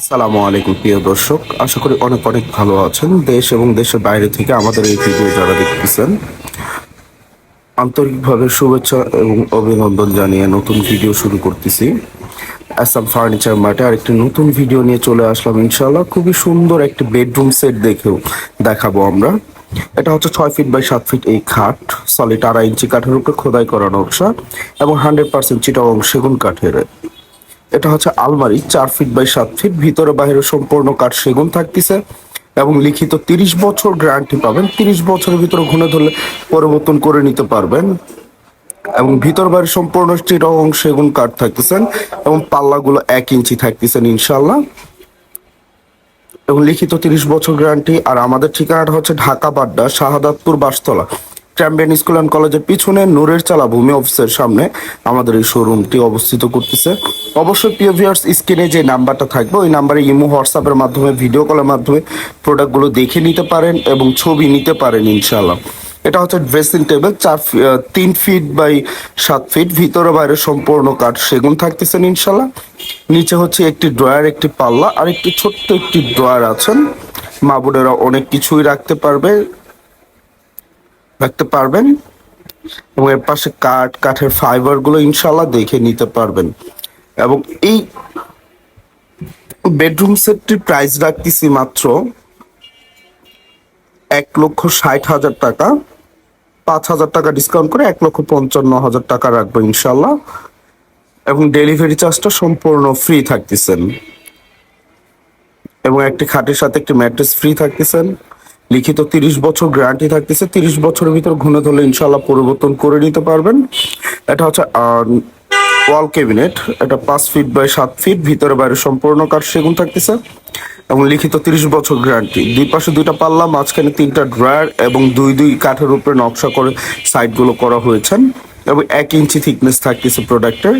আসসালামু আলাইকুম, প্রিয় দর্শক। আশা করি অনেক অনেক ভালো আছেন। দেশ এবং দেশের বাইরে থেকে আমাদের এই ভিডিও যারা দেখতেছেন, আন্তরিকভাবে শুভেচ্ছা এবং অভিনন্দন জানিয়ে নতুন ভিডিও শুরু করতেছি। আসাম ফার্নিচার মার্টে আরেকটি নতুন ভিডিও নিয়ে চলে আসলাম ইনশাল্লাহ খুবই সুন্দর একটি বেডরুম সেট দেখেও দেখাবো আমরা। এটা হচ্ছে ছয় ফিট বাই সাত ফিট এই খাট সলিড আড়াই ইঞ্চি কাঠের উপরে খোদাই করা নকশা এবং হান্ড্রেড পার্সেন্ট চিটাগং সেগুন কাঠের। এটা হচ্ছে আলমারি, চার ফিট বাই সাত ফিট ভিতরে বাইরে সম্পূর্ণ কাঠ সেগুন থাকতেছে এবং লিখিত তিরিশ বছর গ্যারান্টি পাবেন। তিরিশ বছরের ভিতরে ঘুরে ধরলে পরিবর্তন করে নিতে পারবেন। এবং ভিতর বাইরে সম্পূর্ণ চিরং সেগুন কাঠ থাকতেছেন এবং পাল্লাগুলো এক ইঞ্চি থাকতেছেন ইনশাল্লাহ এবং লিখিত তিরিশ বছর গ্যারান্টি আর আমাদের ঠিকানাটা হচ্ছে Dhaka Badda, Shahadatpur Bashtola. Champion school and কলেজের পিছনে নূরের চালা ভূমি অফিসের সামনে আমাদের এই শোরুমটি অবস্থিত করতেছে। অবশ্যই প্রিয় ভিউয়ার্স স্ক্রিনে যে নাম্বারটা থাকবে, ওই নাম্বারে ইমো হোয়াটসঅ্যাপের মাধ্যমে ভিডিও কলের মাধ্যমে প্রোডাক্টগুলো দেখে নিতে পারেন এবং ছবি নিতে পারেন ইনশাল্লাহ এটা হচ্ছে ড্রেসিং টেবিল চার তিন ফিট বাই সাত ফিট ভিতরে বাইরে সম্পূর্ণ কাঠ সেগুন থাকতেছেন ইনশাল্লাহ নিচে হচ্ছে একটি ড্রয়ার একটি পাল্লা আর একটি ছোট্ট একটি ড্রয়ার আছেন। মা বোনেরা অনেক কিছুই রাখতে পারবে। রাখতে পারবেন এবং এর পাশে কাঠ, কাঠের ফাইবারগুলো ইনশাল্লাহ দেখে নিতে পারবেন। এবং এই বেডরুম সেটটির প্রাইস রাখতেছি মাত্র এক লক্ষ ষাট হাজার টাকা। পাঁচ হাজার টাকা ডিসকাউন্ট করে এক লক্ষ পঞ্চান্ন হাজার টাকা রাখব ইনশাল্লাহ এবং ডেলিভারি চার্জটা সম্পূর্ণ ফ্রি থাকতেছেন। এবং একটি খাটের সাথে একটি ম্যাট্রেস ফ্রি থাকতেছেন। লিখিত তিরিশ বছর গ্যারান্টি থাকতেছে। তিরিশ বছরের ভিতর ঘুরে ধরলে ইনশাল্লাহ পরিবর্তন করে নিতে পারবেন। এটা হচ্ছে ওয়াল ক্যাবিনেট এটা পাঁচ ফিট বাই সাত ফিট ভিতরে বাইরে সম্পূর্ণ কাঠ সেগুন থাকতেছে। এবং লিখিত তিরিশ বছর গ্যারান্টি দুই পাশে দুইটা পাল্লা, মাঝখানে তিনটা ড্রয়ার এবং দুই দুই কাঠের উপরে নকশা করে সাইডগুলো করা হয়েছে। এবং এক ইঞ্চি থিকনেস থাকতেছে প্রোডাক্টের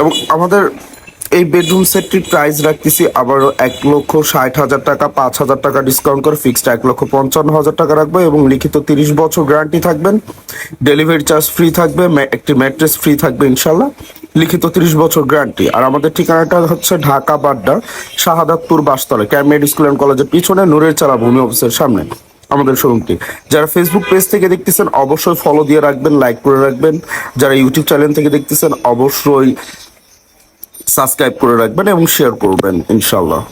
এবং আমাদের এই বেডরুম সেটটির প্রাইস রাখতেছি আবারও এক লক্ষ ষাট হাজার টাকা, পাঁচ হাজার টাকা ডিসকাউন্ট করে ফিক্সড এক লক্ষ পঞ্চান্ন হাজার টাকা রাখব এবং লিখিত তিরিশ বছর গ্যারান্টি থাকবেন। ডেলিভারি চার্জ ফ্রি থাকবে একটি ম্যাট্রেস ফ্রি থাকবে ইনশাল্লাহ। লিখিত তিরিশ বছর গ্যারান্টি আর আমাদের ঠিকানাটা হচ্ছে ঢাকা বাড্ডা, শাহাদাতপুর বাসতলা ক্যামেড স্কুল অ্যান্ড কলেজের পিছনে নূরের চালা ভূমি অফিসের সামনে, আমাদের শোরুমটি। যারা ফেসবুক পেজ থেকে দেখতেছেন, অবশ্যই ফলো দিয়ে রাখবেন লাইক করে রাখবেন। যারা ইউটিউব চ্যানেল থেকে দেখতেছেন, অবশ্যই সাবস্ক্রাইব করে রাখবেন এবং শেয়ার করবেন ইনশাল্লাহ